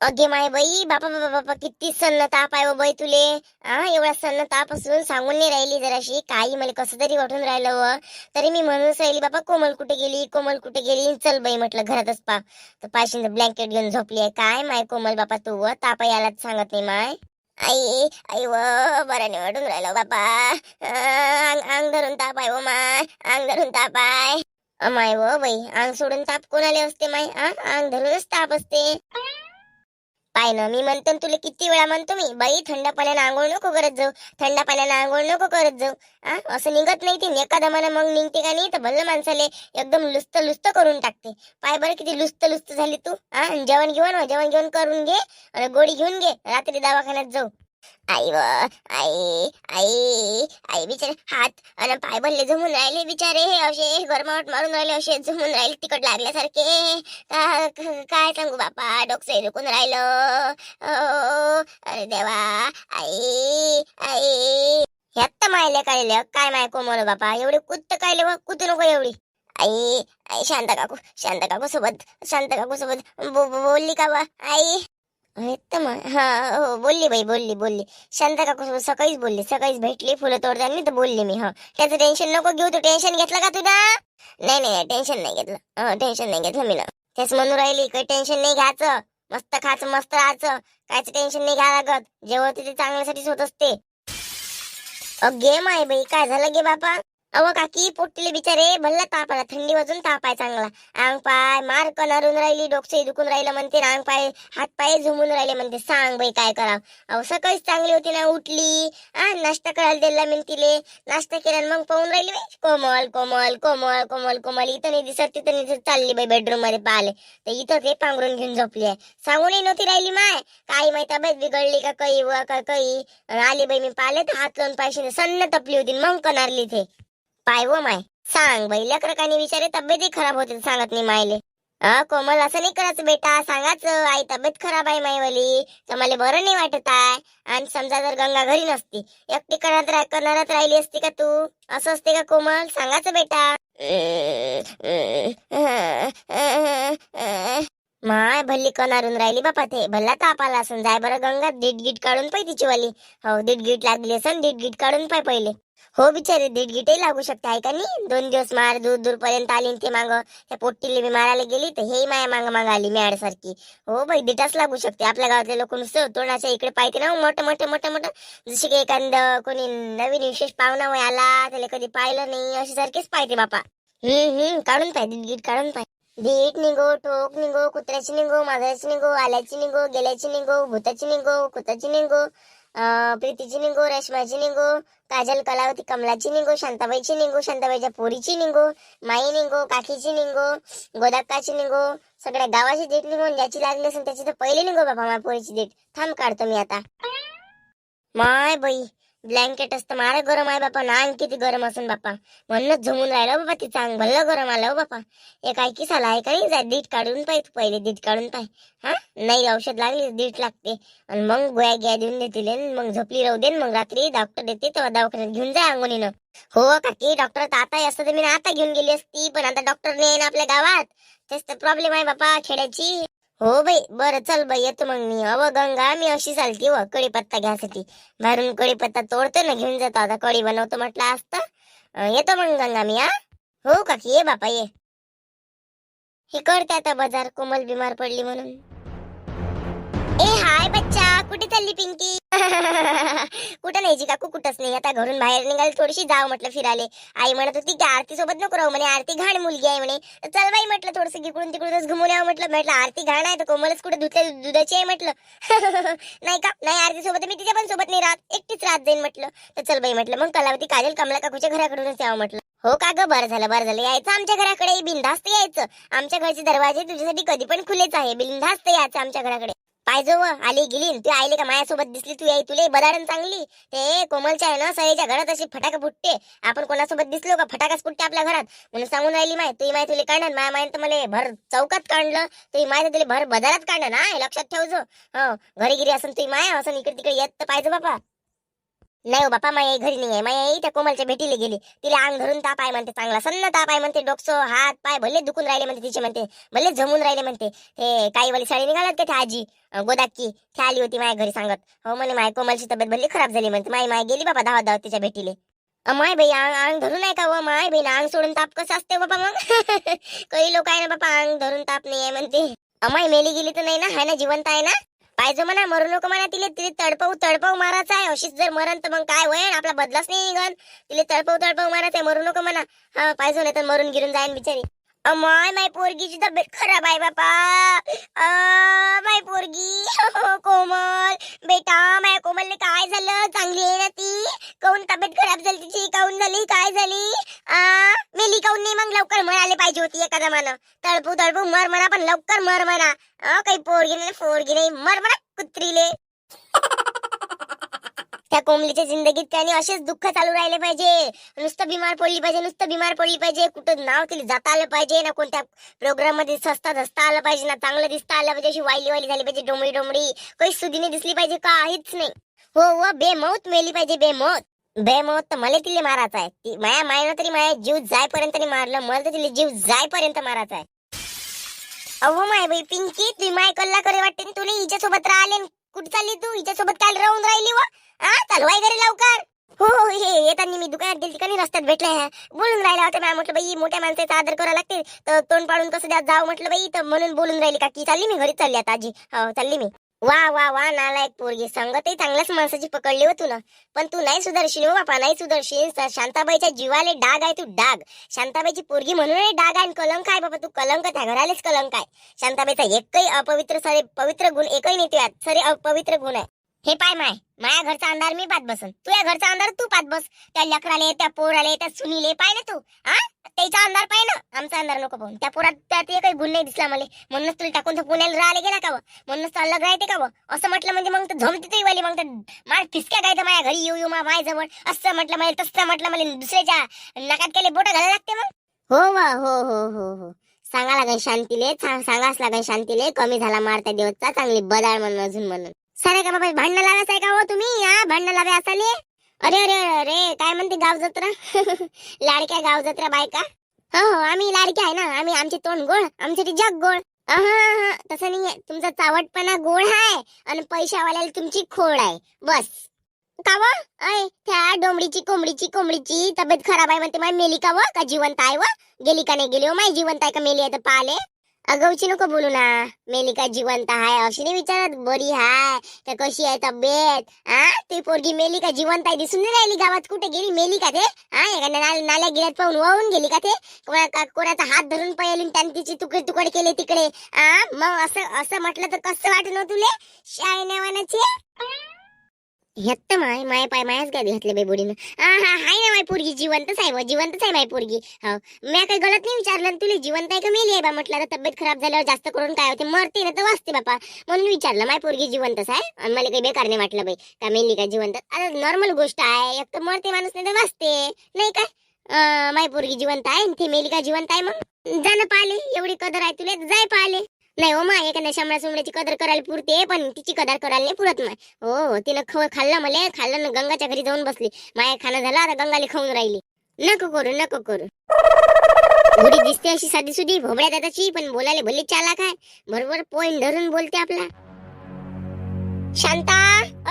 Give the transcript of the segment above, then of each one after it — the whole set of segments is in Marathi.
अगे माय बाई बापा बापा बापा किती सन्न ताप आहे बाई तुले. हा एवढा सन्न ताप असून सांगून नाही राहिली जराशी. काही मला कसं तरी वाटून राहिलं व तरी मी म्हणूनच राहिली बापा कोमल कुठे गेली? कोमल कुठे गेली? चल बाई म्हटलं घरातच पा. तर पाशीन ब्लँकेट घेऊन झोपली आहे. काय माय कोमल बापा तू व ताप यायलाच सांगत नाही माय. आई आई व बरं निवडून राहिलो बापा. अं, अंग अंग धरून ताप आहे व माय अंग धरून ताप आहे. माय व बाई अंग सोडून ताप कोणाले असते माय? अंग धरूनच ताप असते. पाय ना मी म्हणतो ना तुला किती वेळा म्हणतो मी बाई थंड पाण्यानं आंघोळ नको करत जाऊ थंड पाण्यानं आंघोळ नको करत जाऊ. आ असं निघत नाही ती एका दमानं मग निघते का नाही तर भल्ल माणसाले एकदम लुस्त लुस्त करून टाकते. पाय बरं किती लुस्त लुस्त झाली तू हा जेवण घेऊन जेवण घेऊन करून घे गोळी घेऊन घे रात्री दवाखान्यात जाऊ. आई व आई आई आई बिचारे हात आणि पाय भरले जमून राहिले बिचारे. असे गरमावट मारून राहिले असे जमून राहिले तिकट लागल्यासारखे. काय सांगू बापा डोकसे दुखून राहिलं. अरे देवा आई आई. ह्यात तर मायले काढले काय माय कोमोल बापा एवढी कुत्त काढले व कुतू नको एवढी. आई आई शांत काकू शांत काकू सोबत शांत काकू सोबत बोलली का बा आई? तर मग हा हो बोलली बाई बोलली बोलली. शांता काकू सकाळीच बोलली सकाळीच भेटली फुलं तोडताना तर बोलली मी हा. त्याचं टेन्शन नको घेऊ तू टेन्शन घेतलं का तुला? नाही नाही टेन्शन नाही घेतलं. टेन्शन नाही घेतलं मी ना त्याच म्हणून राहिली काही टेन्शन नाही घ्यायचं. मस्त खायचं मस्त राहायचं. कायचं टेन्शन नाही घ्या लागत. जेव्हा ते चांगल्यासाठीच होत असते. अगे माय बाई. काय झालं गे बापा? अव काकी पोट्टीले बिचारे भल्ला ताप आला थंडी वाजून ताप आहे चांगला. अंग पाय मार कणारून राहिली डोकसे दुखून राहिलं म्हणते अंग पाय हात पाय झुमून राहिले म्हणते. सांग बाई काय कराव. अहो सकाळीच चांगली होती ना उठली आ नाश्ता करायला दिला मी तिले नाश्ता केला मग पाहून राहिली बाई. कोमल कोमल कोमल कोमल कोमल इथं नाही दिसत तिथं नाही दिसत. चालली बाई बेडरूममध्ये पाहिले तर इथं ते पांघरून घेऊन झोपली आहे. सांगूनही नव्हती राहिली माय. काही माहिती तब्येत बिघडली का काही व का काही आली बाई मी पाहिले तर हात लावून पाहिजे सन्न तपली होती मग कनारली ते पाय व माय. सांग बाई लेकरकाने विचारे तब्येतही खराब होते सांगत नाही मायले. अ कोमल असं नाही करायचं बेटा सांगाच आई तब्येत खराब आहे माईवाली तर मला बरं नाही वाटत आहे? आणि समजा जर गंगा घरी नसती एकटी करत राह करणारात राहिली असती का तू? असं असते का कोमल? सांगाच बेटा. माय भल्ली कनारून राहिली बापा ते. भल्ला ताप आला असन. जाय बरं गंगा दीड गीट काढून पाय तिची वाली. हो दीड गीट लागली असन दीड गीट काढून पाय पहिले. हो बिचारे दीड गीटही लागू शकते आहे का नाही? दोन दिवस मार दूर दूर पर्यंत आली ते माग. त्या पोट्टीला मी मारायला गेली तर हे माया मांग माग आली मॅड सारखी हो बाई दिटाच लागू शकते. आपल्या गावातले लोक नुसतं तोंडाच्या इकडे पाहते ना हो, मोठं मोठं मोठं मोठं. जसे की एखादं कोणी नवीन विशेष पाहुणा आला त्याला कधी पाहिलं नाही अशी सारखेच पाहते बापा. हम्म हम्म काढून पाहिजे दीड गीट काढून पाहिजे दीट निघो ठोक निघो कुत्र्याची निघो मांजराची निघो आल्याची निघो गेल्याची निघो भूताची निघो कुताची निघो प्रीतीची निघो रेशमाची निघो काजल कलावती कमलाची निघो शांताबाईची निघो शांताबाईच्या पोरीची निघो माई निघो काकीची निघो गोदाक्काची निघो सगळ्या गावाची डेट निघून ज्याची लागली असेल त्याची तर पहिले निघो बाबा माझ्या पोरीची डेट थांब काढतो मी आता. माय बाई ब्लँकेट असतं. मारा गरम आहे बापा. ना किती गरम असून बापा. म्हणूनच झुमून राहिलं बापा बाबा अंग चांग. भल्लं गरम आलं हो बापा. एक ऐकी साला आहे का नाही? जा दीट काढून पाय तू पहिले दीट काढून पाय. हा? नाही औषध लागली दीट लागते. आणि मग गोळ्या गिया देऊन देतील मग झोपली राहू दे मग रात्री डॉक्टर देते तेव्हा दवाखान्यात घेऊन जा अंगोनीनं हो काकी डॉक्टर तर आता असतं तर मी आता घेऊन गेली असती पण आता डॉक्टर नाही ना आपल्या गावात. तेच तर प्रॉब्लेम आहे बापा खेड्याची. हो बाई बरं चल बाई येतो मग मी. अव गंगा मी अशी चालती व कढीपत्ता घ्यासाठी. बाहेरून कढीपत्ता तोडतो ना घेऊन जातो. आता कढी बनवतो म्हटलं असतं येतो मग गंगा मी हा? हो काकी ये बापा ये. हे करते आता बाजार कोमल बिमार पडली म्हणून. कुठे चालली पिंकी? कुठं नाही जी काकू कुठंच नाही. आता घरून बाहेर निघाल थोडीशी जाव म्हटलं फिराले आई म्हणत होती की आरती सोबत नको राहू म्हणे. आरती घाण मुलगी आहे म्हणे. चल बाई म्हटलं थोडस इकडून तिकडूनच घुमून यावं म्हटलं. म्हटलं आरती घाण आहे तर कोमलच कुठे धुतले दुधाची आहे म्हटलं. नाही का? नाही आरती सोबत मी तिच्या पण सोबत नाही राहत. एकटीच राहत जाईन म्हटलं. तर चल बाई म्हटलं मग कलावती काजल कमला काकूच्या घराकडूनच यावं म्हटलं. हो का ग? बरं झालं बरं झालं. यायचं आमच्या घराकडे बिनधास्त यायचं. आमच्या घरचे दरवाजे तुझ्यासाठी कधी पण खुलेच आहे. बिनधास्त यायचं आमच्या घराकडे. पाहिजे व आली गेली तू आईले का माझ्यासोबत दिसली तू याई तुले बदाडन चांगली. ते कोमलच्या आहे ना सईच्या घरात अशी फटाका फुटते. आपण कोणासोबत दिसलो का फटाकाच फुटते आपल्या घरात. म्हणून सांगून राहिली माय तुही माय तुला काढणार माय माय तर मला भर चौकात काढलं तुही माय तुला भर बदारात काढणार. ना हे लक्षात ठेवजो. हो घरी गिरी असं तुही माय असं इकडे तिकडे येत तर पाहिजे बाबा नाही हो बापा माया घरी नाही आहे माई आई त्या कोमलच्या भेटीला गेली. तिला अंग धरून ताप आहे म्हणते चांगला सन्न ताप आहे म्हणते डोकसो हात पाय भले दुखून राहिले म्हणते तिचे म्हणते भले जमून राहिले म्हणते. हे काही वाली साडी निघालात का त्या आजी? गोदाक्की ती आली होती माझ्या घरी सांगत. हो म्हणे माय कोमलची तब्येत भले खराब झाली म्हणते. माई माय गेली बाबा धावत धावत तिच्या भेटीले. माय बाई अंग अंग धरून आहे का व माय बाई अंग सोडून ताप कसं असते हो बाबा मग? काही लोक आहे ना बाबा अंग धरून ताप नाही आहे म्हणते अमाय मेली गेली तर नाही ना? हाय ना जिवंत आहे ना? पाहिजे म्हणा मरू नको म्हणा तिले. तिले तडपवू तडपवू मारायचं आहे. अशीच जर मरण तर मग काय होईल? आपला बदलाच नाही निघन. तिले तडपवू तडपवू मारायचं आहे. मरू नको म्हणा. हा पाहिजे नाही तर मरून गिरून जाईन बिचारी. अमाय माय पोरगीची तब्येत खराब आहे बापा. अ, माय पोरगी. कोमल. बेटा माय कोमलने काय झालं? चांगली आहे ना ती? काऊन तब्येत खराब झाली तिची? काऊन झाली? काय झाली? मेली काऊन नाही? मग लवकर मरायला पाहिजे होती एका जमानं तळपू तळपू मर म्हणा पण लवकर मर म्हणा. काही पोरगी नाही पोरगी नाही. मर म्हणा कुत्रीले. त्या कोंबलीच्या जिंदगीत त्याने असेच दुःख चालू राहिले पाहिजे. नुसतं बिमार पडली पाहिजे नुसतं बिमार पडली पाहिजे. कुठं नाव तिला जाता आलं पाहिजे ना कोणत्या प्रोग्राममध्ये सस्ता धस्ता आलं पाहिजे ना चांगलं दिसता आलं पाहिजे अशी वाईली वाईली झाली पाहिजे डोमडी डोमडी काही सुदीने दिसली पाहिजे काहीच नाही. हो हो बेमौत मेली पाहिजे बेमौत. बेमौत तर मला तिले मारायचा आहे. ती माया मायनं तरी माया जीव जायपर्यंत मारलं मला तर तिला जीव जायपर्यंत मारायचा आहे. अहो माय बाई पिंकी तुम्ही माय कल्ला करे वाटते तुला हिच्यासोबत राहिले कुठे चालली तू? हिच्यासोबत काल राहून राहिली व? हा चालवाय घरी लवकर. हो, हो हे येताना मी दुकानात गेली ठिकाणी रस्त्यात भेटले ह्या. बोलून राहिला होता मॅम म्हटलं बाई मोठ्या माणसाचा आदर करावा लागते तर तोंड पाडून कसं द्या जाऊ म्हटलं बाई. तर म्हणून बोलून राहिली का की चालली मी घरी चालली आता आजी. हो चालली मी. वा वा वा नालायक पोरगी. संगतही चांगल्याच माणसाची पकडली हो तुला पण तू नाही सुधारशील हो बापा नाही सुधारशील. शांताबाईच्या जीवाले डाग आहे तू डाग. शांताबाईची पोरगी म्हणून डाग आहे आणि कलंक आहे बाबा तू कलंक त्या घरालेच कलंक आहे. शांताबाईचा एकही अपवित्र सारे पवित्र गुण एकही नाही त्यात सारे अपवित्र गुण आहे. हे पाय माय माया घरचा अंधार मी पात बसन. तुझ्या घरचा अंधार तू पात बस. त्या लकराले त्या पोराले त्या सुनीले पाय ना तू. हा? त्याचा अंधार पाय ना. आमचा अंधार नको पाहून त्या पोरात त्यात काही गुण नाही दिसला मला. म्हणूनच तुला टाकून तर पुण्याला राहिले गेला का म्हणूनच तो अलग राहते का असं म्हटलं म्हणजे मग तर झोमती तरी वाली. मग तर मार फिसक्या काय तर माझ्या घरी येऊ येऊ मा माय जवळ. असं म्हटलं मला तसं म्हटलं मला. दुसऱ्याच्या नाकात केले बोट घालायला लागते मग. हो वा हो हो हो हो. सांगा लागेल शांतीले. सांगाच लागेल शांतीले. कमी झाला मारता देवचा चांगली बदाळ म्हणून अजून म्हणून. सारे का बाबा भांडण लावायचं आहे का हो तुम्ही? हा भांडण लावे असाले? अरे अरे अरे काय म्हणते गाव जत्रा? लाडक्या गाव जत्रा बायका? हो हो आम्ही लाडक्या आहे ना आम्ही आमचे तोंड गोळ आमच्यासाठी जग गोळ तसं नाहीये तुमचा चावटपणा गोळ आहे आणि पैशावाल्याला तुमची खोड आहे बस. का व? अय त्या डोंबडीची कोंबडीची कोंबडीची तब्येत खराब आहे म्हणते माय मेली का व? का जिवंत आहे व? गेली का नाही गेली हो माय जिवंत आहे का मेली आहे तर पाले अगवची नको बोलू ना. मेलिका जिवंत आहे. अशी नाही विचारत बरी हाय. तर कशी आहे तब्येत? हा ती पोरगी मेली का जिवंत आहे दिसून नाही राहिली गावात. कुठे गेली मेलिका ते? हा एखाद्या नाल, नाल्या गिऱ्यात पाहून वाहून गेली का ते? कोणा का- कोणाचा हात धरून पळली आणि त्याने तिची तुकडे तुकडे केले तिकडे? हा मग असं असं म्हटलं तर कसं वाटलं तुले? शाय नेवानाचे माय माय पाय मायाच काय घेतले बाई बुडीनं. हा हा हाय ना माय पोरगी जिवंतच आहे जिवंतच आहे माय पोरगी. हो मी काही गलत नाही विचारलं तुला जिवंत आहे का मेली आहे बा म्हटलं तर तब्येत खराब झाल्यावर जास्त करून काय होते? मरते ना तर वाचते बापा. म्हणून विचारलं माय पोरगी जिवंतच आहे? आणि मला काही बेकार नाही वाटलं बाई का मेली का जिवंत? आता नॉर्मल गोष्ट आहे एक तर मरते माणूस नाही तर वाचते नाही काय माय पोरगी जिवंत आहे ते मेली का जिवंत आहे मग? जाणं पाहिले एवढी कदर आहे तुला जाय पाहिले नाही हो मग एखाद्या शामळा सुमड्याची कदर करायला पुरते पण तिची कदर करायला नाही पुरत माय हो तिनं ख खाल्लं मला खाल्लं ना गंगाच्या घरी जाऊन बसली. माया खाणं झालं आता गंगाली खाऊन राहिली. नको करू नको करू. घोडी दिसते अशी साधी सुधी भोबड्या दादाची पण बोलायला भले चालाक आहे. बरोबर पॉईंट धरून बोलते आपला. शांता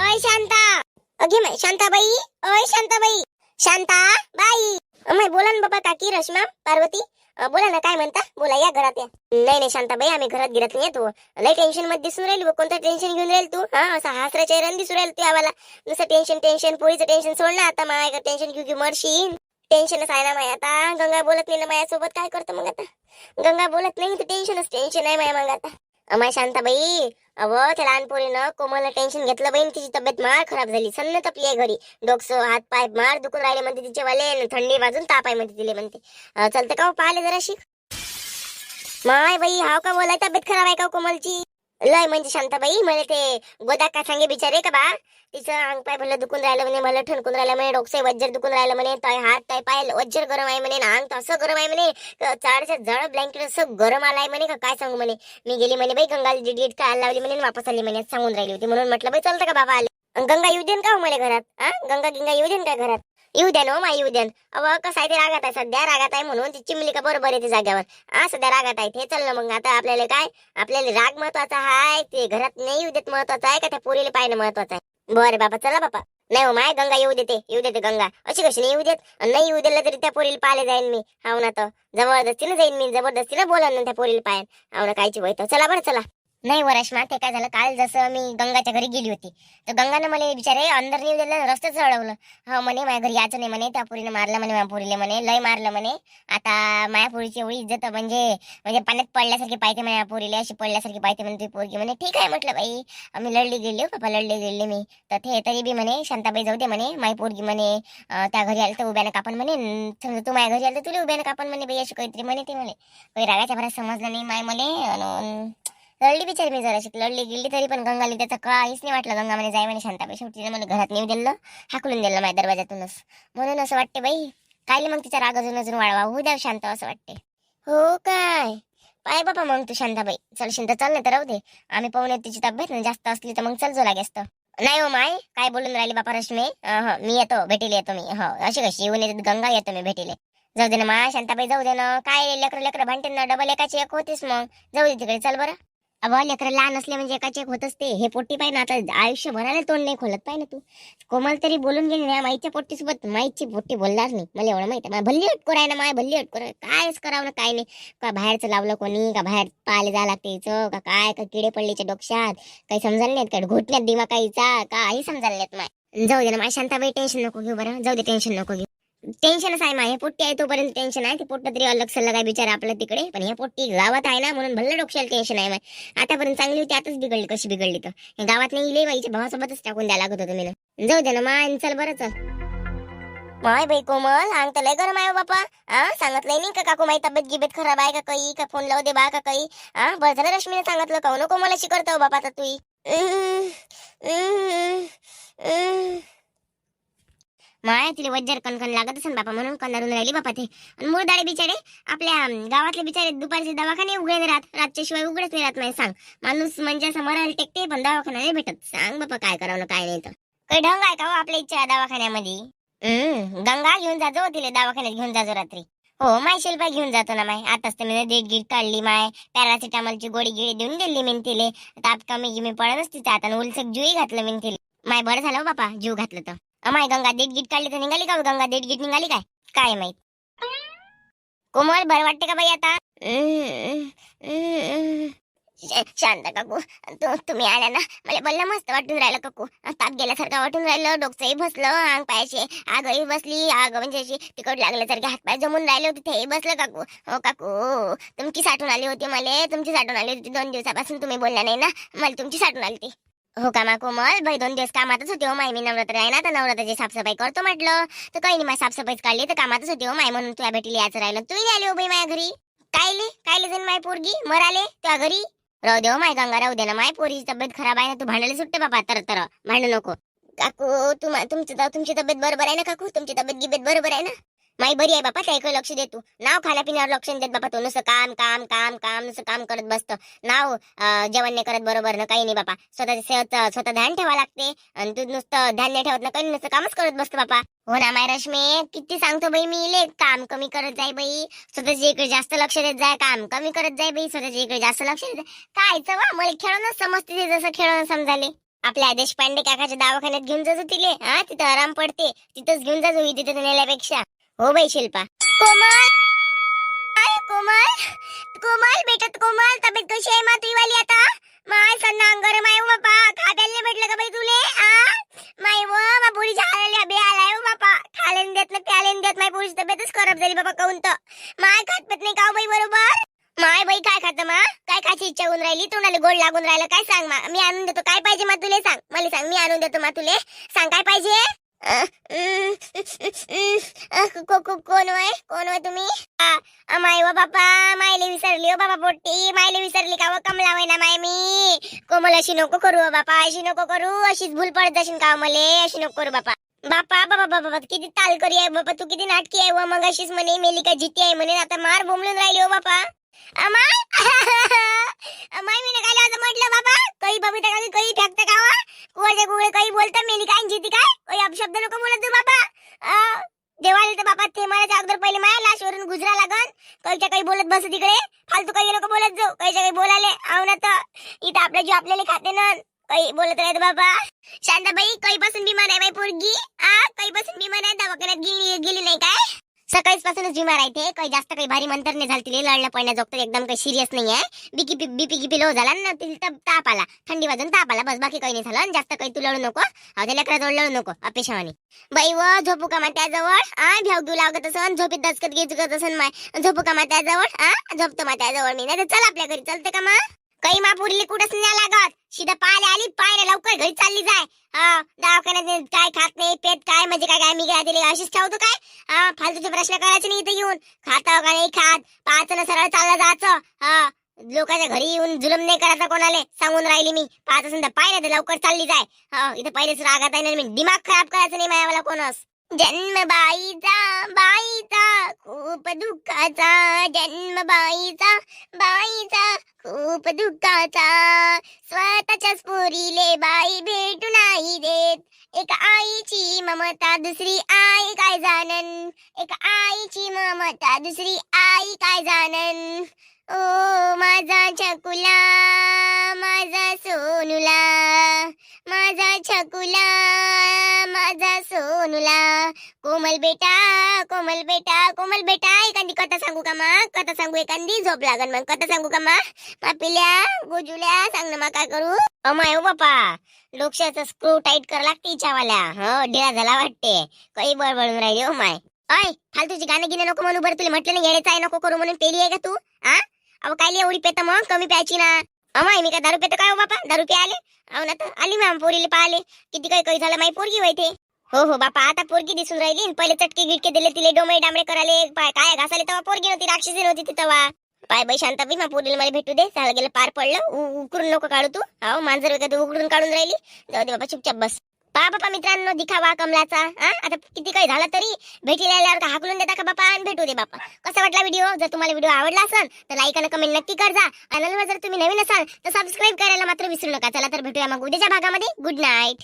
अय शांता. अगे माय शांताबाई अय शांताबाई. शांता बाई. अमाय बोला ना बाबा काकी रश्मा पार्वती. अ, बोला ना काय म्हणता? बोला या घरात या. नाही नाही शांताबाई आम्ही घरात गिरत नाही येतो. लय टेन्शनमध्ये दिसून राहिली बुवा. कोणतं टेन्शन घेऊन राहील तू? हा असा हासरा चेहरा दिसून राहील तू आम्हाला. नुसतं टेन्शन टेन्शन पोळीचं टेन्शन सोडलं आता माय टेन्शन घेऊ घेऊ मरशील टेन्शनच आहे ना माय आता. गंगा बोलत नाही ना माझ्यासोबत काय करतो मग आता? गंगा बोलत नाही तर टेन्शनच टेन्शन आहे माय मग आता. अमाय शांताबाई अव त्या लहान पोरीनं टेन्शन घेतलं बाई तिची तब्येत मार खराब झाली. सन्न तपली आहे घरी. डोकसं हात पाय मार दुखून राहिले म्हणते तिचे वाले थंडी वाजून ताप आहे म्हणते तिले म्हणते. चलते का हो, पाहिले जरा शिक माय बाई हाव का बोलाय तब्येत खराब आहे का हो कोमलची? लय म्हणजे शांताबाई मला ते गोदा का सांगे बिचारे का बा? तिचं अंग पाय भलं दुखून राहिलं म्हणे मला ठणकून राहिलं म्हणे डोकसे वज्जर दुखून राहिलं म्हणे ताय हात ताय पाय वज्जर गरम आहे म्हणे ना अंग असं गरम आहे म्हणे चारच्या जळ ब्लँकेट असं गरम आलाय म्हणे का काय सांगू म्हणे? मी गेली म्हणे बाई गंगाला डिडीट काय लावली म्हणे वापस आली म्हणे सांगून राहिली होती. म्हणून म्हटलं बाई चालतं का बाबा आले. गंगा येऊ देन का हो मला घरात? हा गंगा गिंगा येऊ देन का घरात? येऊ द्या ना हो माई येऊ द्या अव कसं आहे ते रागात आहे सध्या रागात आहे म्हणून ती चिमली का बरोबर येते जाग्यावर हा सध्या रागात आहे ते चल ना मग. आता आपल्याला काय? आपल्याला राग महत्त्वाचा आहे ते घरात नाही येऊ देत महत्वाचं आहे का? त्या पोरीला पाहिलं महत्वाचं आहे. बरं बाबा चला बापा नाही हो माय गंगा येऊ देते येऊ देते गंगा. अशी कशी नाही येऊ देत? नाही येऊ दिलं तरी त्या पोरीला पाहायला जाईन मी. हाव ना तर. जबरदस्तीनं जाईन मी जबरदस्तीनं बोलन ना त्या पोरीला पाहेन हाव ना कायची वय तर चला बरं चला. नाही वरश्मा ते काय झालं? काल जसं मी गंगाच्या घरी गेली होती तर गंगानं मला बिचारे अंदर नेऊ दिलं रस्त्यात अडवलं हो म्हणे माझ्या घरी यायचं नाही म्हणे त्या पोरीनं मारलं म्हणे मायापुरीले म्हणे लय मारलं म्हणे. आता मायापुरीची एवढी इज्जत म्हणजे म्हणजे पाण्यात पडल्यासारखी पाहिजे माझ्या अशी पडल्यासारखी पाहिजे म्हणे ती पोरगी म्हणे. ठीक आहे म्हटलं बाई मी लढली गेली हो बाबा लढली गेली मी. तर ते तरी बी म्हणे शांताबाई जाऊ दे म्हणे माई पोरगी म्हणे त्या घरी आलं तर उभ्यानं कापण म्हणे. समजा तू माझ्या घरी आलं तर तुला उभ्यानं कापण म्हणे बाई अशी काहीतरी म्हणे ते म्हणे. काही रागाच्या भरात समजलं नाही माय म्हणे लढली बिचारी मी जराशी लढली गेली तरी पण गंगाली त्याचा काहीच नाही वाटलं. गंगा म्हणे जाय म्हणे शांताबाई शेवटी तिने मला घरात नेऊ दिलं हाकलून दिलं माझ्या दरवाजातूनच म्हणून असं वाटते बाई कायले मग तिचा राग अजून अजून वाढवा. होऊ द्या शांत असं वाटते. हो काय? पाय बाबा मग तू शांताबाई. चल शिंत चल नाही तर राहू दे. आम्ही पाहुणे तिची तब्येत ना जास्त असली तर मग चल जो लागेस तर. नाही हो माय. काय बोलून राहिली बापा रश्मी? अं, हो, मी येतो भेटेल येतो मी. हो अशी कशी? येऊन येते गंगा येतो मी भेटीले. जाऊ दे ना माय शांताबाई जाऊ दे ना. काय लेकर लेकर भांडते ना? डबल एकाची एक होतीस मग. जाऊ दे तिकडे चल बरं. अबा लेकर लहान असले म्हणजे एकाचे एक होतच ते हे पोट्टी पाहिजे ना आता आयुष्य भरायला तोंड नाही खोलत पाहिजे ना तू. कोमल तरी बोलून गेली ना माईच्या पोट्टीसोबत. माईची पोट्टी बोलणार नाही. मला एवढं माहिती आहे. भल्ली हटको आहे ना माय भल्ली हटको आहे. कायच करावं ना काय नाही. का बाहेरचं लावलं कोणी का बाहेर पाहायला जावं लागते हिचं, का काय का किडे पडलेच्या डोक्यात काही समजायला नाहीत का घोटण्यात दिमाकाईचा काही समजायला नाहीत माय. जाऊ दे ना माय शांताबाई टेन्शन नको घेऊ बरं. जाऊ दे टेन्शन नको घेऊ. टेन्शनच आहे माय हे पोट्टी आहे तोपर्यंत टेन्शन आहे. ते पोट्ट तरी अलग सल्ला काय बिचारा आपल्या तिकडे. पण हे पोट्टी गावात आहे ना म्हणून भल्ल डोक्याला टेन्शन आहे माय आतापर्यंत चांगली होती आताच बिघडली कशी बिघडली तर. गावात नाही इले बाईच्या भावासोबतच टाकून द्यायला लागत होतं मी जाऊ दे ना माय चल बरं चल. माय बाई कोमल अंग तर लय गरम आहे हो बापा. हा सांगितलंय नाही का काकू माई तब्येत गिबेत खराब आहे का काही? का फोन लावू दे बा का काही? हा बरं झालं रश्मीने सांगितलं का हो? नको मला शिकवतो हो बापा आता तू. माय तिला वज्जर कणकण लागत असेल बापा म्हणून कणारून राहिली बापा ते. आणि बिचारे आपल्या गावातले बिचारे दुपारचे दवाखाने उघडे नाही राहत रातच्या शिवाय उघडच नाही राहत नाही सांग. माणूस म्हणजे असं मरायला टेकते पण दवाखाना नाही भेटत. सांग बापा काय करावं काय नाही तर. काही ढंग आहे का हो आपल्या इच्छा दवाखान्यामध्ये? हम्म गंगा घेऊन जाजो तिले तिला दवाखान्यात घेऊन जाजो रात्री. हो माय शिल्पा घेऊन जातो ना माय. आताच तर मी डेट गीट काढली माय. पॅरासिटामॉलची गोडी गिळी देऊन दिली मी तिले. ताप कमी गिमी पडतच तिचा आता उलसक जुई घातलं मी तिले. माय बरं झालं हो बापा जीव घातलं तर. अमाय गंगा देठ गीट काढली तर निघाली का हो? गंगा देठ गीट निघाली काय? काय माहीत? कोमल बरं वाटते का बाई आता? शांत काकू. तू तुम्ही आल्या ना? मला बोललं मस्त वाटून राहिलं काकू. ताप गेल्यासारखं वाटून राहिलं डोकंही बसलं अंग पायाचे आगही बसली. आग म्हणजे अशी तिकट लागल्यासारखे हातपाय जमून राहिले होते तेही बसलं काकू. हो काकू तुमची साठवण आली होती मला. तुमची साठून आली होती दोन दिवसापासून तुम्ही बोलल्या नाही ना? मला तुमची साठवण आली ती हो का मा कोमल भाई दोन दिवस कामातच होते हो माय. मी नवरात्र आहे ना तर नवरात्राची साफसफाई करतो म्हटलं. तर काही नाही माय साफसफाईच काढली तर कामातच होते हो माय म्हणून तुला भेटीला यायचं राहिलं. तुम्ही नाही आले हो बाई माझ्या घरी. कायले? कायले जाईन माय पोरगी? मराले? त्या घरी? राहू दे हो माय गंगा राहू दे ना माय. पोरीची तब्येत खराब आहे ना तू भांडायला सुटते बाबा तर तर. भांडू नको. काकू तुम तुमची तुमची तब्येत बरोबर आहे ना काकू? तुमची तब्येत गिबेत बरोबर आहे ना? माई बरी आहे बापा त्याकडे लक्ष दे तू. नाव खाण्यापिण्यावर लक्ष देत बापा तो. नुसतं काम काम काम काम नुसतं काम करत बसतं. नाव जेवण नाही करत बरोबर ना काही नाही बापा. स्वतःची सेहत स्वतः ध्यान ठेवा लागते. आणि तू नुसतं ध्यान नाही ठेवत ना काही नुसतं कामच करत बसतो बापा. हो ना माय रश्मी? किती सांगतो बाई मी इले काम कमी करत जाय बाई. स्वतःच्या इकडे जास्त लक्ष देत जाय काम कमी करत जाय बाई. स्वतःच्या इकडे जास्त लक्ष देत काय वा मला खेळूनच समजते ते जसं खेळून समजाले. आपल्या देशपांडे काकाच्या दवाखान्यात घेऊन जाजो तिले. हा तिथं आराम पडते. तिथंच घेऊन जाजो ही तिथे नेल्यापेक्षा. हो बाई शिल्पा. कोमल. कोमल? कोमल बेटा कोमल तब्येत कशी आहे मा तुझी वाली आता? माय सन्ना अंगर माय हो बापा. खाद्याला भेटलं का बाई तुले? आ? माय व मा पोरी झालेली अभि आलाय हो बापा. खाल्यान देत ना प्यालेन देत माय पोरीची तब्येतच खराब झाली बापा काऊन तर. माय खात पेत नाही का बाई बरोबर? माय बाई काय खात मा? काय खायची इच्छा होऊन राहिली? तोंडाला गोड लागून राहिलं काय सांग मा? मी आणून देतो. काय पाहिजे मा तुले सांग. मला सांग मी आणून देतो मा तुले सांग काय पाहिजे अ, उम, अ, को- को- कोण होय तुम्ही? माय व बापा मायले विसरली हो बाबा पोट्टी. मायले विसरली का व कमला वैना माय मी? कोमल अशी नको करू हो बापा अशी नको करू. अशीच भूल पडत जाशील का हो मले? अशी नको करू बापा. बापा बाबा बाबा बाबा किती ताल करी आहे बाबा. तू किती नाटकी आहे व मग अशीच म्हणे मेली का जिती आहे म्हणे. आता मार बोमलून राहिली हो बापा. अमाय अमाय मी काय असं म्हटलं बाबा काही बबिता काही काही फेकतं का वा? कुवळचे कुवळे काही बोलतं मेली काय जिती काय? काही अपशब्द नको बोलत तू बाबा आ, तर बाबा ते मला अगोदर पहिले माया लाशवरून गुजरा लागन. काहीच्या काही बोलत बस तिकडे. फालतू काही नको बोलत जाऊ. काहीच्या काही बोलाले आव ना तर. इथं आपला जीव आपल्याला खाते ना. काही बोलत राहत बाबा शांताबाई काही पासून बिमार आहे बाई पोरगी. आ काही पासून बिमार आहे दवाखान्यात गेली गेली नाही काय? सकाळीच पासूनच बिमार आहे ते. काही जास्त काही भारी मंतर नाही झाली तिला लढल्या पडण्याजोग तर एकदम काही सिरियस नाही आहे बिकी बीपी गिपी लो झाला ना तिला ताप आला. थंडी वाजून ताप आला बस बाकी काही नाही झालं. जास्त काही तू लढू नको. अहो, त्या लेकराजवळ लढू नको अपेक्षावानी बाई व झोपू का मा त्याजवळ आ भ्याव घेऊ लागत असन झोपीत दचकत घेत चुकत असन माय. झोपू का मा त्याजवळ आ झोपतो मा त्याजवळ मी. नाही तर चल आपल्या घरी चलते का मा काही पुरली कुठंच नाही लागत. सीधा पायला आली पायला लवकर घरी चालली जाय. दवाखान्यात काय खात नाही पेट काय म्हणजे काय काय मी काय दिली अशीच ठेवतो काय? फालतूचे प्रश्न करायचे नाही इथे येऊन. खात हो का नाही खात पाच सरळ चाललं जायचं. हा लोकांच्या घरी येऊन जुलम नाही करायचा कोणाले? सांगून राहिली मी. पाच असं तर पाहिलं तर लवकर चालली जाय. हा इथं पहिलेच रागात आहे ना मी दिमाग खराब करायचं नाही मायावाला कोणच. जन्म बाईचा बाईचा खूप दुःखाचा. जन्म बाईचा बाईचा खूप दुःखाचा. स्वतःच्याच पोरीले बाई भेटू नाही देत. एक आईची ममता दुसरी आई काय जाणन? एक आईची ममता दुसरी आई काय जाणन? ओ माझा छकुला माझा सोनुला माझा छकुला. सोनुला कोमल बेटा कोमल बेटा कोमल बेटा एखादी कथा सांगू का मा कथा सांगू एखादी? झोप लागन मग. कथा सांगू का मा पापिल्या गोजुल्या सांग ना मा काय करू? अमाय हो बापा डोक्याचा स्क्रू टाईट कर लागते इच्छावाल्या हो ढिला झाला वाटते. काही बळबळून राहिली हो माय. अय फालतूची गाणे गिने नको म्हणून बरं तुला. म्हटलं ना घ्यायचं आहे नको करू म्हणून पेली आहे का तू? हा अहो काय एवढी पेत मग? कमी प्यायची ना. अमाय मी का दारू पेतो काय हो बापा? दारू पे आले अहो ना तर आली मॅम पोरीला पाहिले. किती काही काही झालं माही पोरगी वैते हो हो बापा आता पोरगी दिसून राहिली. पहिले चटके गिटके दिले तिले डोमे डांबळे कराले पाय काय घासाले तेव्हा पोरगी नव्हती राक्षसी नव्हती ती तेव्हा. पाय बाई शांत बी मग पोरीला मला भेटू दे. झालं गेलं पार पडलं. उकरून नको काढू तू. हो मांजर वगैरे उकडून काढून राहिली. जाऊ दे बाबा चुपचाप बस. पा बापा मित्रांनो दिखावा कमलाचा. हा? आता किती काही झाला तरी भेटीला आल्यावर का हाकलून देता का बापा? आणि भेटू दे बापा. कसा वाटला व्हिडिओ? जर तुम्हाला व्हिडिओ आवडला असेल तर लाईक आणि कमेंट नक्की करजा. आणि जर तुम्ही नवीन असाल तर सबस्क्राईब करायला मात्र विसरू नका. चला तर भेटूया मग उद्याच्या भागामध्ये. Good night